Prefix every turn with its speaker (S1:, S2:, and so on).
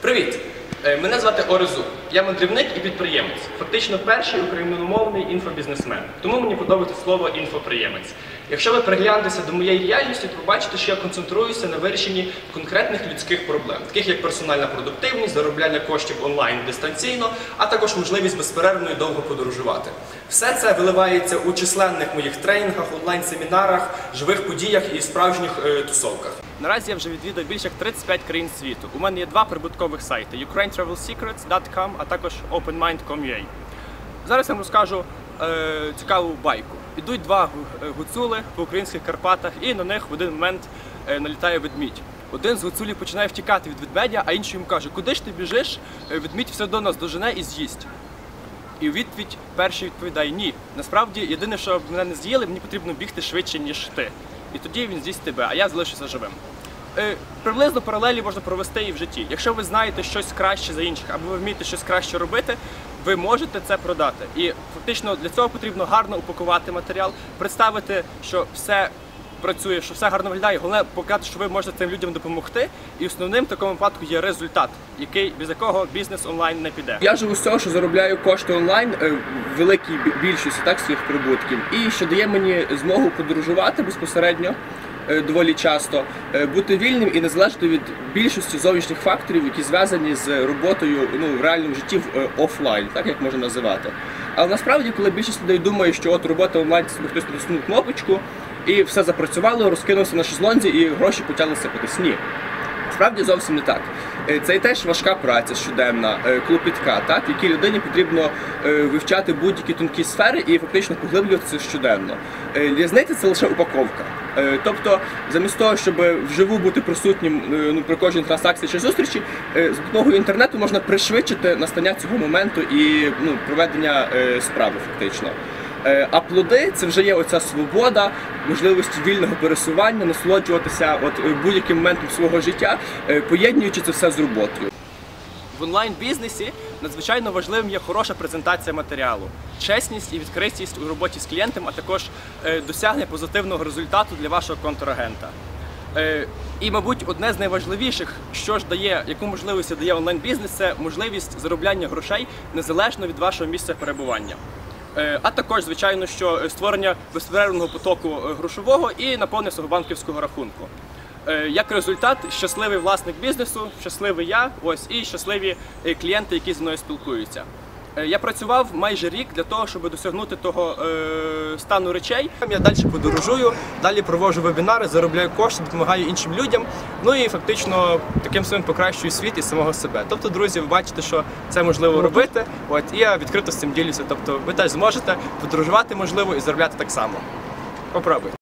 S1: Привіт! Е, Мене звати Орезу. Я мандрівник і підприємець. Фактично перший україномовний інфобізнесмен. Тому мені подобається слово інфоприємець. Якщо ви приглянетеся до моєї діяльності, то побачите, що я концентруюся на вирішенні конкретних людських проблем, таких як персональна продуктивність, заробляння коштів онлайн дистанційно, а також можливість безперервно і довго подорожувати. Все це виливається у численних моїх тренінгах, онлайн-семінарах, живих подіях і справжніх е, тусовках. Наразі я вже відвідав більше як 35 країн світу. У мене є два прибуткових сайти: ukrainetravelsecrets.com, а також openmind.com.ua. Зараз я вам розкажу е, цікаву байку. Ідуть два е, гуцули по українських Карпатах, і на них в один момент е, налітає ведмідь. Один з гуцулів починає втікати від ведмедя, а інший йому каже: Куди ж ти біжиш? Е, Ведмідь все одно нас дожене і з'їсть. І відповідь перший відповідає: ні. Насправді, єдине, що мене не з'їли, мені потрібно бігти швидше, ніж ти. І тоді він з'їсть тебе, а я залишуся живим. Е, приблизно паралелі можна провести і в житті. Якщо ви знаєте щось краще за інших, або ви вмієте щось краще робити, ви можете це продати. І фактично для цього потрібно гарно упакувати матеріал, представити, що все працює, що все гарно виглядає. Головне показати, що ви можете цим людям допомогти. І основним в такому випадку є результат, який без якого бізнес онлайн не піде.
S2: Я живу з цього, що заробляю кошти онлайн е, в великій більшості так своїх прибутків, і що дає мені змогу подорожувати безпосередньо. Е, Доволі часто е, бути вільним і не залежати від більшості зовнішніх факторів, які зв'язані з роботою ну в реальному житті в е, офлайн, так як можна називати. Але насправді, коли більшість людей думає, що от робота онлайн собі хтось натиснув кнопочку і все запрацювало, розкинувся на шезлонзі і гроші почали сипатись. Ні. Справді зовсім не так. Е, Це і теж важка праця щоденна, е, клопітка, так, якій людині потрібно е, вивчати будь-які тонкі сфери і фактично поглиблюватися щоденно. Різниця це лише упаковка. Тобто, замість того, щоб вживу бути присутнім ну, при кожній транзакції чи зустрічі, за допомогою інтернету можна пришвидшити настання цього моменту і ну, проведення справи фактично. Е, А плоди це вже є оця свобода, можливості вільного пересування, насолоджуватися от е, будь-яким моментом свого життя, е, поєднуючи це все з роботою.
S1: В онлайн-бізнесі надзвичайно важливим є хороша презентація матеріалу, чесність і відкритість у роботі з клієнтом, а також досягнення позитивного результату для вашого контрагента. І, мабуть, одне з найважливіших, що ж дає, яку можливість дає онлайн-бізнес, це можливість заробляння грошей незалежно від вашого місця перебування. Е, А також, звичайно, що створення безперервного потоку е, грошового і наповнення свого банківського рахунку. Е, Як результат, щасливий власник бізнесу, щасливий я, ось і щасливі клієнти, які зі мною спілкуються. Е, Я працював майже рік для того, щоб досягнути того е, стану речей. Я далі подорожую, далі проводжу вебінари, заробляю кошти, допомагаю іншим людям. Ну і фактично таким своїм покращую світ і самого себе. Тобто, друзі, ви бачите, що це можливо робити. От і я відкрито з цим ділюся. Тобто, ви теж зможете подорожувати можливо і заробляти так само. Попробуйте.